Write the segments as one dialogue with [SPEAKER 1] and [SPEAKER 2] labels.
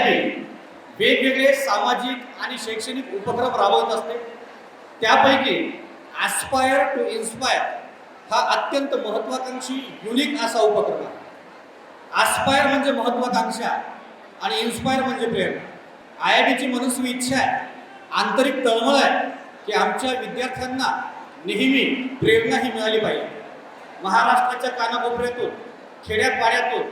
[SPEAKER 1] I वेगवेगळे सामाजिक आणि शैक्षणिक उपक्रम राबवत असते. त्यापैकी ॲस्पायर टू इन्स्पायर हा अत्यंत महत्त्वाकांक्षी युनिक असा उपक्रम आहे. ॲस्पायर म्हणजे महत्त्वाकांक्षा आणि इन्स्पायर म्हणजे प्रेरणा. आय आय टीची मनस्वी इच्छा आहे आंतरिक तळमळ आहे की आमच्या विद्यार्थ्यांना नेहमी प्रेरणा ही मिळाली पाहिजे. महाराष्ट्राच्या कानाकोपऱ्यातून खेड्यापाड्यातून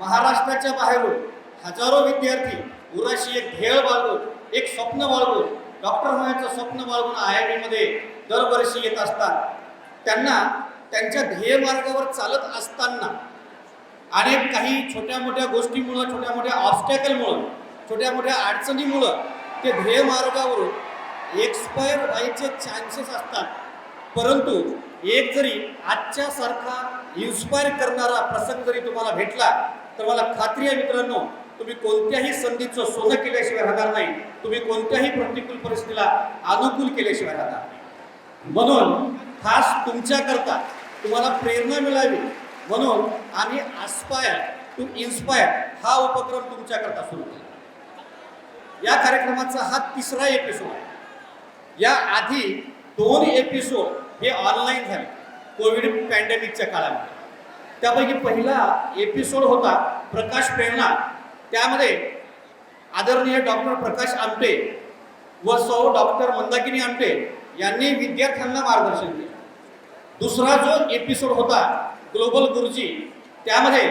[SPEAKER 1] महाराष्ट्राच्या बाहेरून हजारो विद्यार्थी उराशी एक ध्येय बाळगून एक स्वप्न बाळगून डॉक्टर होण्याचं स्वप्न बाळगून आय आय टीमध्ये दरवर्षी येत असतात. त्यांना त्यांच्या ध्येय मार्गावर चालत असताना अनेक काही छोट्या मोठ्या गोष्टीमुळं छोट्या मोठ्या ऑब्स्टॅकलमुळं छोट्या मोठ्या अडचणीमुळं ते ध्येय मार्गावरून एक्सपायर व्हायचे चान्सेस असतात. परंतु एक जरी आजच्या सारखा इन्स्पायर करणारा प्रसंग जरी तुम्हाला भेटला तर मला खात्री आहे मित्रांनो तुम्ही कोणत्याही संधीचं सोनं केल्याशिवाय राहणार नाही. तुम्ही कोणत्याही प्रतिकूल परिस्थितीला अनुकूल केल्याशिवाय राहणार नाही. म्हणून खास तुमच्याकरता तुम्हाला प्रेरणा मिळावी. म्हणून आम्ही आस्पायर टू इन्स्पायर हा उपक्रम तुमच्याकरता सुरू केला. या कार्यक्रमाचा हा तिसरा एपिसोड आहे. या आधी दोन एपिसोड हे ऑनलाईन झाले कोविड पॅन्डेमिकच्या काळामध्ये. त्यापैकी पहिला एपिसोड होता प्रकाश प्रेरणा. त्यामध्ये आदरणीय डॉक्टर प्रकाश आमटे व सौ डॉक्टर मंदाकिनी आमटे यांनी विद्यार्थ्यांना मार्गदर्शन केले. दुसरा जो एपिसोड होता ग्लोबल गुरुजी त्यामध्ये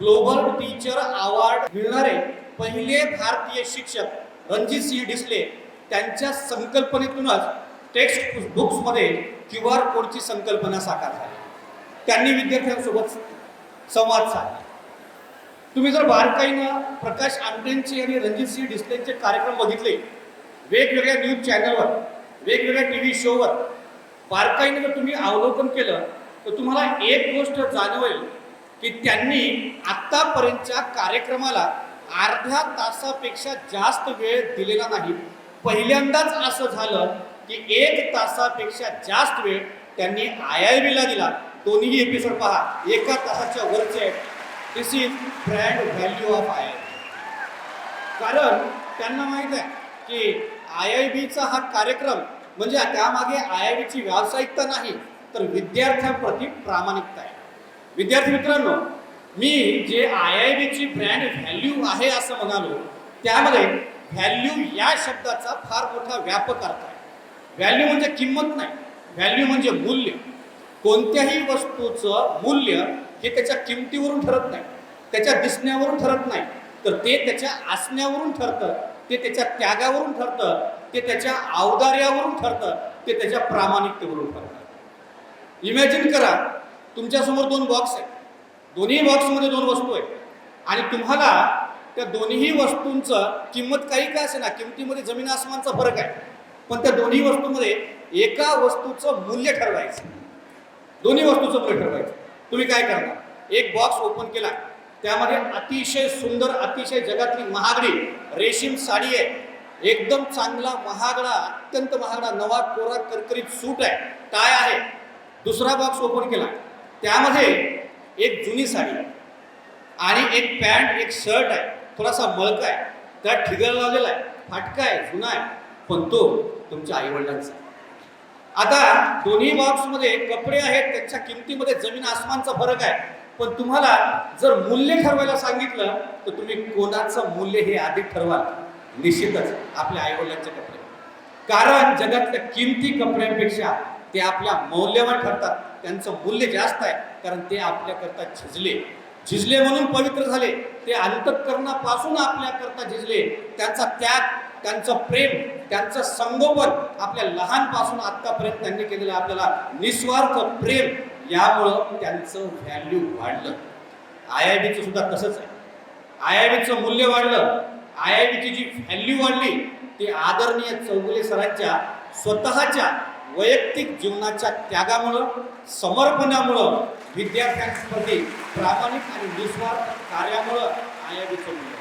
[SPEAKER 1] ग्लोबल टीचर अवॉर्ड मिळणारे पहिले भारतीय शिक्षक रणजित सिंह डिसले त्यांच्या संकल्पनेतूनच टेक्स्ट बुक्समध्ये क्यू आर कोडची संकल्पना साकार झाली. त्यांनी विद्यार्थ्यांसोबत संवाद साधला. तुम्ही जर बारकाईनं प्रकाश आमटेंचे आणि रणजित सिंह डिसलेंचे कार्यक्रम बघितले वेगवेगळ्या न्यूज चॅनलवर वेगवेगळ्या टी व्ही शोवर बारकाईनं जर तुम्ही अवलोकन केलं तर तुम्हाला एक गोष्ट जाणवेल की त्यांनी आत्तापर्यंतच्या कार्यक्रमाला अर्ध्या तासापेक्षा जास्त वेळ दिलेला नाही. पहिल्यांदाच असं झालं की एक तासापेक्षा जास्त वेळ त्यांनी आय आय बीला दिला. दोन्ही एपिसोड पहा. एका तासाच्या वरचे is brand value of I I कारण त्यांना माहीत आहे की आय आय बीचा हा कार्यक्रम म्हणजे त्यामागे आय आय बीची व्यावसायिकता नाही तर विद्यार्थ्यांप्रती प्रामाणिकता आहे. विद्यार्थी मित्रांनो मी जे आय आय बीची ब्रँड व्हॅल्यू आहे असं म्हणालो त्यामध्ये व्हॅल्यू या शब्दाचा फार मोठा व्यापक अर्थ आहे. व्हॅल्यू म्हणजे किंमत नाही व्हॅल्यू म्हणजे मूल्य. कोणत्याही वस्तूचं मूल्य हे त्याच्या किमतीवरून ठरत नाही. त्याच्या दिसण्यावरून ठरत नाही. तर ते त्याच्या असण्यावरून ठरतं ते त्याच्या त्यागावरून ठरतं ते त्याच्या अवदार्यावरून ठरतं ते त्याच्या प्रामाणिकतेवरून ठरतं. इमॅजिन करा तुमच्यासमोर दोन बॉक्स आहेत. दोन्ही बॉक्समध्ये दोन वस्तू आहेत. आणि तुम्हाला त्या दोन्ही वस्तूंचं किंमत काही काय असे ना किमतीमध्ये जमीन आसमानचा फरक आहे. पण त्या दोन्ही वस्तूमध्ये एका वस्तूचं मूल्य ठरवायचं. दोन्ही वस्तूचं मूल्य ठरवायचं. तुम्ही काय करणार? एक बॉक्स ओपन केला त्यामध्ये अतिशय सुंदर अतिशय जगातली महागडी रेशीम साडी आहे. एकदम चांगला महागडा अत्यंत महागडा नवा कोरा करकरीत सूट आहे. टाय आहे? दुसरा बॉक्स ओपन केला. त्यामध्ये एक जुनी साडी आहे आणि एक पॅन्ट एक शर्ट आहे. थोडासा मळका आहे. त्यात ठिगळ लावलेला आहे. फाटका आहे जुना आहे. पण तो तुमच्या आईवडिलांचा आहे. आता दोन्ही बॉक्समध्ये कपडे आहेत त्यांच्या किमतीमध्ये जमीन आसमानचा फरक आहे. पण तुम्हाला जर मूल्य ठरवायला सांगितलं तर तुम्ही कोणाचं मूल्य हे आधी ठरवाल. निश्चितच आपल्या आईवडिलांचे कपडे. कारण जगातल्या किमती कपड्यांपेक्षा ते आपल्या मौल्यवान ठरतात. त्यांचं मूल्य जास्त आहे कारण ते आपल्याकरता झिजले. झिजले म्हणून पवित्र झाले. ते अंतकरणापासून आपल्याकरता झिजले. त्यांचा त्याग त्यांचं प्रेम त्यांचं संगोपन आपल्या लहानपासून आत्तापर्यंत त्यांनी केलेलं आपल्याला निस्वार्थ प्रेम यामुळं त्यांचं व्हॅल्यू वाढलं. आय आय डीचं सुद्धा तसंच आहे. आय आय डीचं मूल्य वाढलं. आय आय डीची जी व्हॅल्यू वाढली ती आदरणीय चौगुले सरांच्या स्वतःच्या वैयक्तिक जीवनाच्या त्यागामुळं समर्पणामुळं विद्यार्थ्यांप्रती प्रामाणिक आणि निस्वार्थ कार्यामुळं आय आय डीचं मूल्य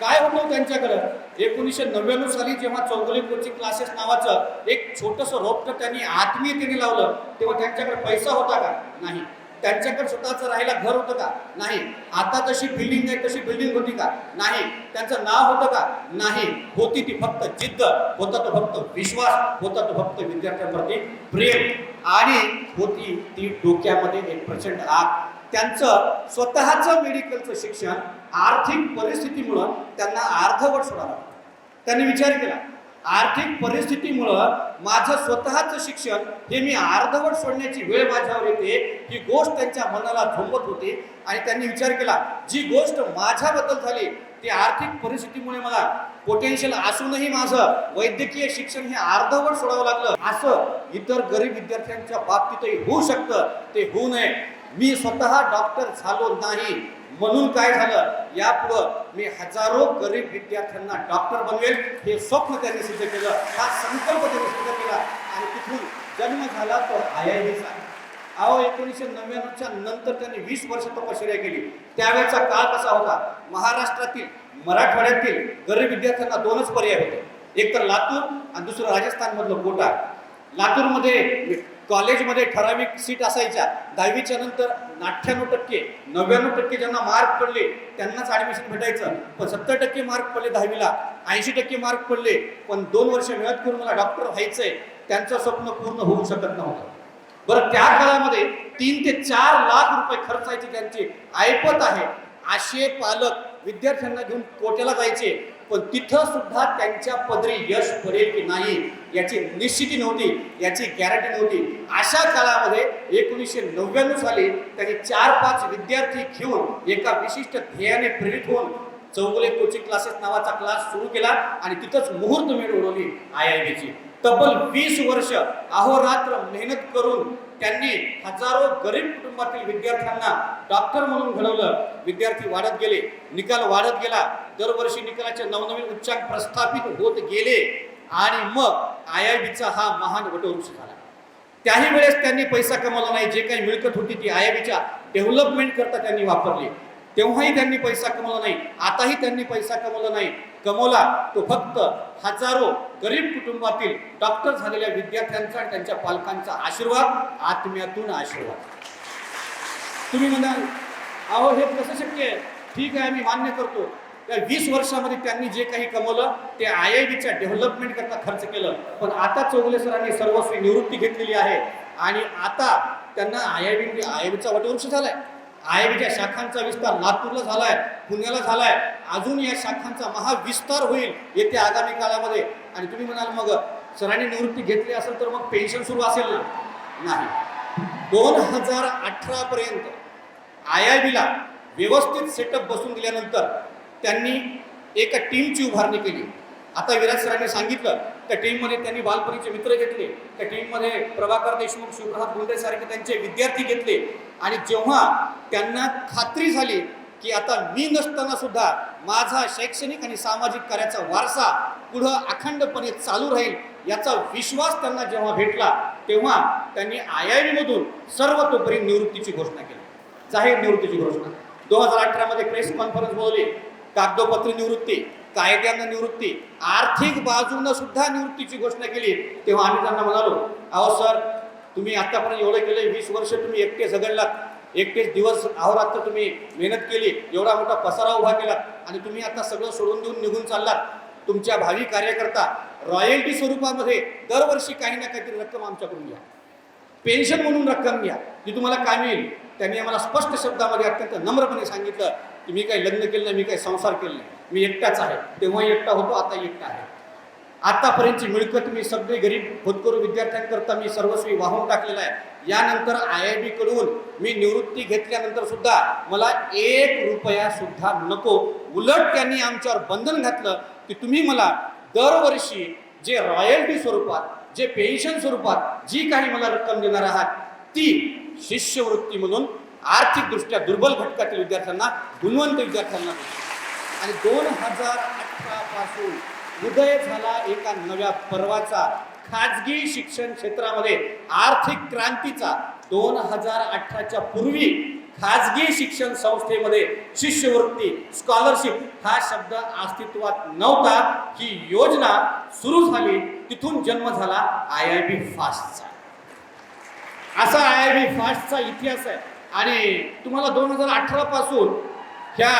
[SPEAKER 1] काय होतं त्यांच्याकडं? एकोणीसशे नव्याण्णव साली जेव्हा चौगुले कोचिंग क्लासेस नावाचं एक छोटंसं रोपटं त्यांनी आत्मीयतेने लावलं तेव्हा त्यांच्याकडे पैसा होता का? नाही. त्यांच्याकडे स्वतःचं राहायला घर होतं का? नाही. आता तशी बिल्डिंग आहे तशी बिल्डिंग होती का? नाही. त्यांचं नाव होतं का? नाही. होती ती फक्त जिद्द होता तो फक्त विश्वास होता तो फक्त विद्यार्थ्यांवरती प्रेम. आणि होती ती डोक्यामध्ये एक प्रचंड आग. त्यांचं स्वतःचं मेडिकलचं शिक्षण आर्थिक परिस्थितीमुळं त्यांना अर्धवट सोडावं त्यांनी विचार केला आर्थिक परिस्थितीमुळं माझं स्वतःचं शिक्षण हे मी अर्धवट सोडण्याची वेळ माझ्यावर येते ही गोष्ट त्यांच्या मनाला झोंबत होती आणि त्यांनी विचार केला जी गोष्ट माझ्याबद्दल झाली ती आर्थिक परिस्थितीमुळे मला पोटेन्शियल असूनही माझं वैद्यकीय शिक्षण हे अर्धवट सोडावं लागलं. असं इतर गरीब विद्यार्थ्यांच्या बाबतीतही होऊ शकतं ते होऊ नये. मी स्वतः डॉक्टर झालो नाही. म्हणून काय झालं? यापुढं मी हजारो गरीब विद्यार्थ्यांना डॉक्टर बनवेल हे स्वप्न त्यांनी सिद्ध केलं हा संकल्प त्यांनी सिद्ध केला. आणि तिथून जन्म झाला तो आय आय चा. अहो एकोणीसशे नव्याण्णवच्या नंतर त्यांनी वीस वर्ष तपश्चर्या केली. त्यावेळेचा काळ कसा होता? महाराष्ट्रातील मराठवाड्यातील गरीब विद्यार्थ्यांना दोनच पर्याय होते. एक तर लातूर आणि दुसरं राजस्थानमधलं कोटा. लातूरमध्ये कॉलेजमध्ये ठराविक सीट असायच्या. दहावीच्या नंतर अठ्ठ्याण्णव टक्के नव्याण्णव टक्के ज्यांना मार्क पडले त्यांनाच ॲडमिशन भेटायचं. पण सत्तर टक्के मार्क पडले दहावीला ऐंशी टक्के मार्क पडले पण दोन वर्ष मेहनत करून मला डॉक्टर व्हायचंय त्यांचं स्वप्न पूर्ण होऊ शकत नव्हतं. बरं त्या काळामध्ये तीन ते चार लाख रुपये खर्चायचे त्यांची. ऐपत आहे. असे पालक विद्यार्थ्यांना घेऊन कोट्याला जायचे. पण तिथं सुद्धा त्यांच्या पदरी यश पडेल की नाही याची निश्चिती नव्हती याची गॅरंटी नव्हती. अशा काळामध्ये एकोणीसशे नव्याण्णव साली त्यांनी चार पाच विद्यार्थी घेऊन एका विशिष्ट ध्येयाने प्रेरित होऊन चौगुले कोचिंग क्लासेस नावाचा क्लास सुरू केला आणि तिथंच मुहूर्त मेढ उडवली आय आय बीची तब्बल वीस वर्ष अहोरात्र मेहनत करून त्यांनी हजारो गरीब कुटुंबातील विद्यार्थ्यांना डॉक्टर म्हणून घडवलं. विद्यार्थी वाढत गेले निकाल वाढत गेला. दरवर्षी निकालाचे नवनवीन उच्चांक प्रस्थापित होत गेले. आणि मग आय आय बीचा हा महान वटवृक्ष झाला. त्याही वेळेस त्यांनी पैसा कमावला नाही. जे काही मिळकत होती ती आय आय बीच्या डेव्हलपमेंट करता त्यांनी वापरली. तेव्हाही त्यांनी पैसा कमवला नाही. आताही त्यांनी पैसा कमवला नाही. कमवला तो फक्त हजारो गरीब कुटुंबातील डॉक्टर झालेल्या विद्यार्थ्यांचा आणि त्यांच्या पालकांचा आशीर्वाद आत्म्यातून आशीर्वाद. तुम्ही म्हणाल अहो हे कसं शक्य आहे? ठीक आहे मी मान्य करतो. त्या वीस वर्षामध्ये त्यांनी जे काही कमवलं ते आय आय बीच्या डेव्हलपमेंट करता खर्च केलं. पण आता चौगुले सरांनी सर्वस्वी निवृत्ती घेतलेली आहे. आणि आता त्यांना I I B I I बीचा वटवृक्ष झालाय. आय आय बीच्या शाखांचा विस्तार लातूरला झालाय पुण्याला झालाय. अजून या शाखांचा महाविस्तार होईल येत्या आगामी काळामध्ये. आणि तुम्ही म्हणाल मग सरांनी निवृत्ती घेतली असेल तर मग पेन्शन सुरू असेल ना? नाही. दोन हजार अठरा पर्यंत आय आय बीला व्यवस्थित सेटअप बसून दिल्यानंतर त्यांनी एका टीमची उभारणी केली. आता विराज सरांनी सांगितलं त्या टीममध्ये त्यांनी बालपणीचे मित्र घेतले त्या टीममध्ये प्रभाकर देशमुख शिवप्रसाद गुंडेसारखे त्यांचे विद्यार्थी घेतले. आणि जेव्हा त्यांना खात्री झाली की आता मी नसताना सुद्धा माझा शैक्षणिक आणि सामाजिक कार्याचा वारसा पुढं अखंडपणे चालू राहील याचा विश्वास त्यांना जेव्हा भेटला तेव्हा त्यांनी आय आय डीमधून सर्वतोपरी निवृत्तीची घोषणा केली. जाहीर निवृत्तीची घोषणा. दोन हजार अठरामध्ये प्रेस कॉन्फरन्स बोलवली. कागदोपत्री निवृत्ती कायद्यानं निवृत्ती आर्थिक बाजूनं सुद्धा निवृत्तीची घोषणा केली. तेव्हा आम्ही त्यांना म्हणालो अहो सर तुम्ही आतापर्यंत एवढं केलं वीस वर्ष तुम्ही एकटे झगडलात एकटेच दिवस अहोरात्र तुम्ही मेहनत केली एवढा मोठा पसारा उभा केला आणि तुम्ही आता सगळं सोडून देऊन निघून चाललात. तुमच्या भावी कार्यकर्ता रॉयल्टी स्वरूपामध्ये दरवर्षी काही ना काहीतरी रक्कम आमच्याकडून घ्या. पेन्शन म्हणून रक्कम घ्या. जी तुम्हाला काय मिळेल त्यांनी आम्हाला स्पष्ट शब्दामध्ये अत्यंत नम्रपणे सांगितलं. की मी काही लग्न केलं नाही मी काही संसार केले नाही. मी एकटाच आहे. तेव्हा एकटा होतो आता एकटा आहे. आतापर्यंतची मिळकत मी सगळे गरीब होतकरू विद्यार्थ्यांकरता मी सर्वस्वी वाहून टाकलेलं आहे. यानंतर आय आय बी कडून मी निवृत्ती घेतल्यानंतर सुद्धा मला एक रुपया सुद्धा नको. उलट त्यांनी आमच्यावर बंधन घातलं की तुम्ही मला दरवर्षी जे रॉयल्टी स्वरूपात जे पेन्शन स्वरूपात जी काही मला रक्कम देणार आहात ती शिष्यवृत्ती म्हणून आर्थिकदृष्ट्या दुर्बल घटकातील विद्यार्थ्यांना गुणवंत विद्यार्थ्यांना आणि दोन हजार अठरा पासून उदय झाला एका नव्या पर्वाचा खाजगी शिक्षण क्षेत्रामध्ये आर्थिक क्रांतीचा. दोन हजार अठराच्या पूर्वी खाजगी शिक्षण संस्थेमध्ये शिष्यवृत्ती स्कॉलरशिप हा शब्द अस्तित्वात नव्हता. ही योजना सुरू झाली तिथून जन्म झाला आय आय बी फास्टचा. असा आय आय बी फास्टचा इतिहास आहे. आणि तुम्हाला दोन हजार अठरापासून ह्या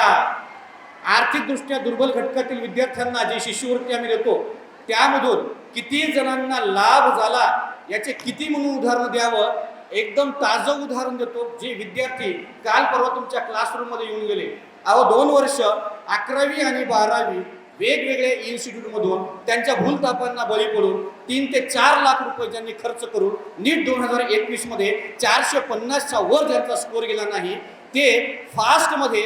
[SPEAKER 1] आर्थिकदृष्ट्या दुर्बल घटकातील विद्यार्थ्यांना जी शिष्यवृत्ती आम्ही देतो त्यामधून किती जणांना लाभ झाला याचे किती म्हणून उदाहरण द्यावं? एकदम ताजं उदाहरण देतो जे विद्यार्थी काल परवा तुमच्या क्लासरूममध्ये येऊन गेले. अहो दोन वर्ष अकरावी आणि बारावी वेगवेगळ्या इन्स्टिट्यूटमधून त्यांच्या भूलतापांना बळी पडून तीन ते चार लाख रुपये ज्यांनी खर्च करून नीट दोन हजार एकवीसमध्ये चारशे पन्नासच्या वर ज्यांचा स्कोर गेला नाही ते फास्टमध्ये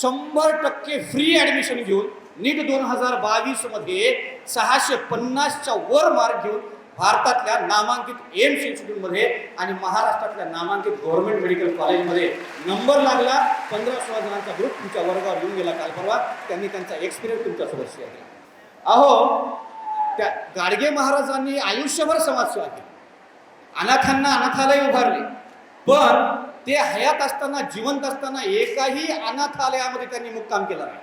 [SPEAKER 1] शंभर टक्के फ्री ॲडमिशन घेऊन नीट दोन हजार बावीसमध्ये सहाशे पन्नासच्या वर मार्क घेऊन भारतातल्या नामांकित एम्स इन्स्टिट्यूटमध्ये आणि महाराष्ट्रातल्या नामांकित गव्हर्नमेंट मेडिकल कॉलेजमध्ये नंबर लागला. पंधरा सोळा जणांचा ग्रुप तुमच्या वर्गावर येऊन गेला काल परवा. त्यांनी त्यांचा एक्सपिरियन्स तुमच्यासोबत शेअर केला. अहो त्या गाडगे महाराजांनी आयुष्यभर समाजसेवा केली. अनाथांना अनाथालय उभारले. पण ते हयात असताना जिवंत असताना एकाही अनाथालयामध्ये त्यांनी मुक्काम केला नाही.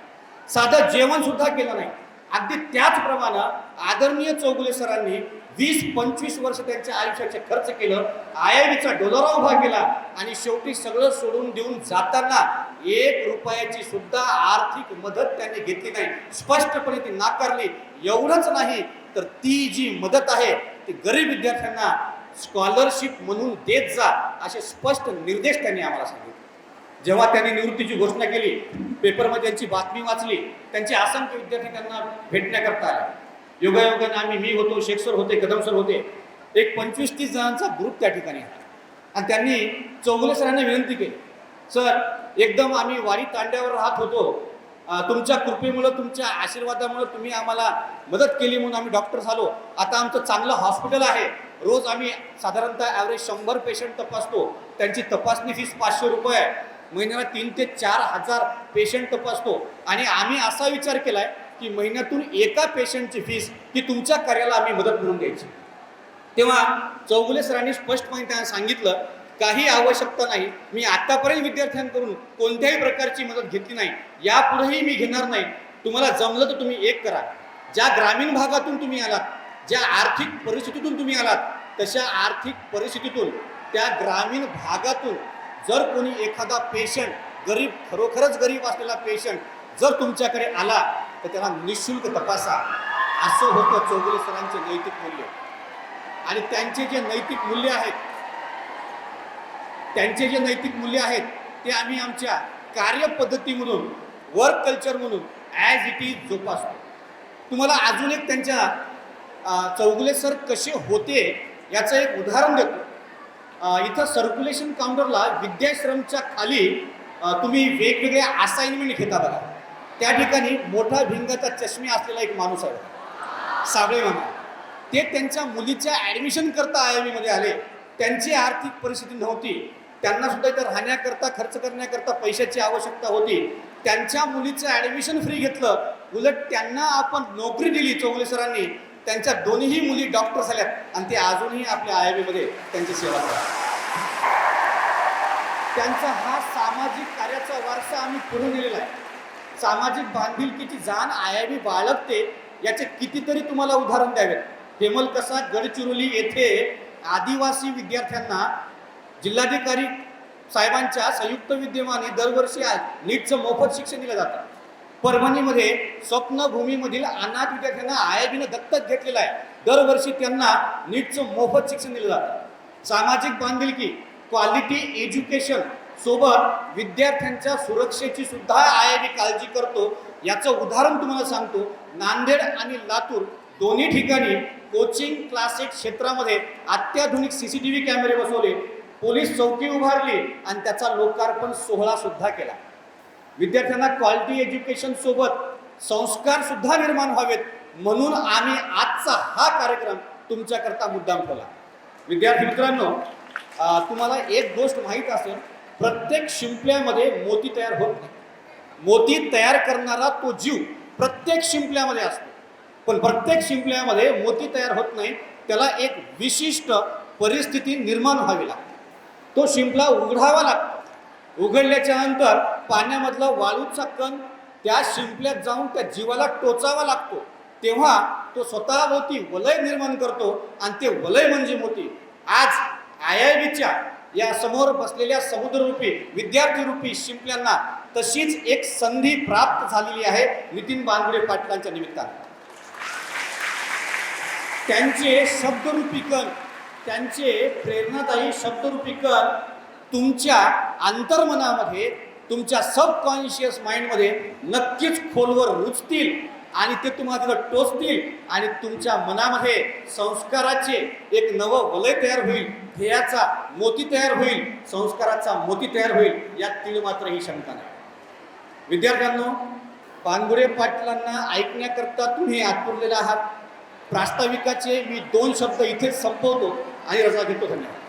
[SPEAKER 1] साधं जेवण सुद्धा केलं नाही. अगदी त्याचप्रमाणे आदरणीय चौगुले सरांनी वीस पंचवीस वर्ष त्यांच्या आयुष्याचे खर्च केलं आय आयबीचा डोलारा उभा केला आणि शेवटी सगळं सोडून देऊन जाताना एक रुपयाची सुद्धा आर्थिक मदत त्यांनी घेतली नाही. स्पष्टपणे ती नाकारली. एवढंच नाही तर ती जी मदत आहे ती गरीब विद्यार्थ्यांना स्कॉलरशिप म्हणून देत जा असे स्पष्ट निर्देश त्यांनी आम्हाला सांगितले. जेव्हा त्यांनी निवृत्तीची घोषणा केली पेपरमध्ये त्यांची बातमी वाचली त्यांचे असंख्य विद्यार्थी त्यांना भेटण्याकरता आले. योगायोगाने आम्ही मी होतो शेख सर होते कदम सर होते. एक पंचवीस तीस जणांचा ग्रुप त्या ठिकाणी आणि त्यांनी चौगुले सरांना विनंती केली. सर एकदम आम्ही वारी तांड्यावर राहत होतो. तुमच्या कृपेमुळं तुमच्या आशीर्वादामुळं तुम्ही आम्हाला मदत केली म्हणून आम्ही डॉक्टर झालो आता आमचं चांगलं हॉस्पिटल आहे. रोज आम्ही साधारणतः ॲव्हरेज शंभर पेशंट तपासतो. त्यांची तपासणी फीस पाचशे रुपये आहे. महिन्याला तीन ते चार हजार पेशंट तपासतो. आणि आम्ही असा विचार केला आहे की महिन्यातून एका पेशंटची फीस ही तुमच्या कार्याला आम्ही मदत म्हणून द्यायची. तेव्हा चौगुले सरांनी स्पष्टपणे त्यांना सांगितलं काही आवश्यकता नाही. मी आतापर्यंत विद्यार्थ्यांकडून कोणत्याही प्रकारची मदत घेतली नाही. यापुढेही मी घेणार नाही. तुम्हाला जमलं तर तुम्ही एक करा. ज्या ग्रामीण भागातून तुम्ही आलात ज्या आर्थिक परिस्थितीतून तुम्ही आलात तशा आर्थिक परिस्थितीतून त्या ग्रामीण भागातून जर कोणी एखादा पेशंट गरीब खरोखरच गरीब असलेला पेशंट जर तुमच्याकडे आला तर त्याला निशुल्क तपासा. असं होतं चौगुले सरांचे नैतिक मूल्य. आणि त्यांचे जे नैतिक मूल्य आहेत त्यांचे जे नैतिक मूल्य आहेत ते आम्ही आमच्या कार्यपद्धती म्हणून वर्क कल्चर म्हणून ॲज इट इज जोपासतो. तुम्हाला अजून एक त्यांच्या चौगुले सर कसे होते याचं एक उदाहरण देतो. इथं सर्क्युलेशन काउंटरला विद्याश्रमच्या खाली तुम्ही वेगवेगळे असाइनमेंट घेता बघा. त्या ठिकाणी मोठा भिंगाचा चष्मे असलेला एक माणूस आहे. साबळे मामा. ते त्यांच्या मुलीच्या ॲडमिशन करता आयमध्ये आले. त्यांची आर्थिक परिस्थिती नव्हती. त्यांना सुद्धा इथं राहण्याकरता खर्च करण्याकरता पैशाची आवश्यकता होती. त्यांच्या मुलीचं ॲडमिशन फ्री घेतलं. उलट त्यांना आपण नोकरी दिली चौगुले सरांनी. त्यांच्या दोन्ही मुली डॉक्टर झाल्यात आणि ते अजूनही आपल्या आयमध्ये त्यांची सेवा करतात. त्यांचा हा सामाजिक कार्याचा वारसा आम्ही पुढे नेलेला आहे. सामाजिक बांधिलकीची जाण आयाबी बाळगते याचे कितीतरी तुम्हाला उदाहरण द्यावेत हेमल कसा गडचिरोली येथे आदिवासी विद्यार्थ्यांना जिल्हाधिकारी साहेबांच्या संयुक्त विद्यमाने दरवर्षी नीटचं मोफत शिक्षण दिलं जातं. परभणीमध्ये स्वप्नभूमीमधील अनाथ विद्यार्थ्यांना आय दत्तक घेतलेलं आहे. दरवर्षी त्यांना नीटचं मोफत शिक्षण दिलं जातं. सामाजिक बांधिलकी क्वालिटी एज्युकेशन सोबत विद्यार्थ्यांच्या सुरक्षेची सुद्धा आय आय काळजी करतो. याचं उदाहरण तुम्हाला सांगतो. नांदेड आणि लातूर दोन्ही ठिकाणी कोचिंग क्लासेस क्षेत्रामध्ये अत्याधुनिक सी सी टी व्ही कॅमेरे बसवले. पोलीस चौकी उभारली आणि त्याचा लोकार्पण सोहळा सुद्धा केला. विद्यार्थ्यांना क्वालिटी एज्युकेशन सोबत संस्कार सुद्धा निर्माण व्हावेत म्हणून आम्ही आजचा हा कार्यक्रम तुमच्याकरता मुद्दाम ठेवला. विद्यार्थी मित्रांनो तुम्हाला एक गोष्ट माहीत असेल प्रत्येक शिंपल्यामध्ये मोती तयार होत नाही. मोती तयार करणारा तो जीव प्रत्येक शिंपल्यामध्ये असतो. पण प्रत्येक शिंपल्यामध्ये मोती तयार होत नाही त्याला एक विशिष्ट परिस्थिती निर्माण व्हावी लागते. तो शिंपला उघडावा लागतो. उघडल्याच्या नंतर पाण्यामधला वाळूचा कण त्या शिंपल्यात जाऊन त्या जीवाला टोचावा लागतो. तेव्हा तो स्वतःभोवती वलय निर्माण करतो आणि ते वलय म्हणजे मोती. आज आय आय बीच्या या समोर बसलेल्या समुद्ररूपी विद्यार्थीरूपी शिंपल्यांना तशीच एक संधी प्राप्त झालेली आहे नितीन बांगुडे पाटलांच्या निमित्तानं. त्यांचे शब्दरूपी कण त्यांचे प्रेरणादायी शब्दरूपी कण तुमच्या अंतर्मनामध्ये तुमच्या सबकॉन्शियस माइंडमध्ये नक्कीच खोलवर रुजतील आणि ते तुम्हाला तिथं टोचतील आणि तुमच्या मनामध्ये संस्काराचे एक नवं वलय तयार होईल ध्येयाचा मोती तयार होईल संस्काराचा मोती तयार होईल यात तीळ मात्र ही शंका नाही. विद्यार्थ्यांनो पानगुडे पाटलांना ऐकण्याकरता तुम्ही आतुरलेला आहात. प्रास्ताविकाचे मी दोन शब्द इथेच संपवतो आणि रजा घेतो. धन्यवाद.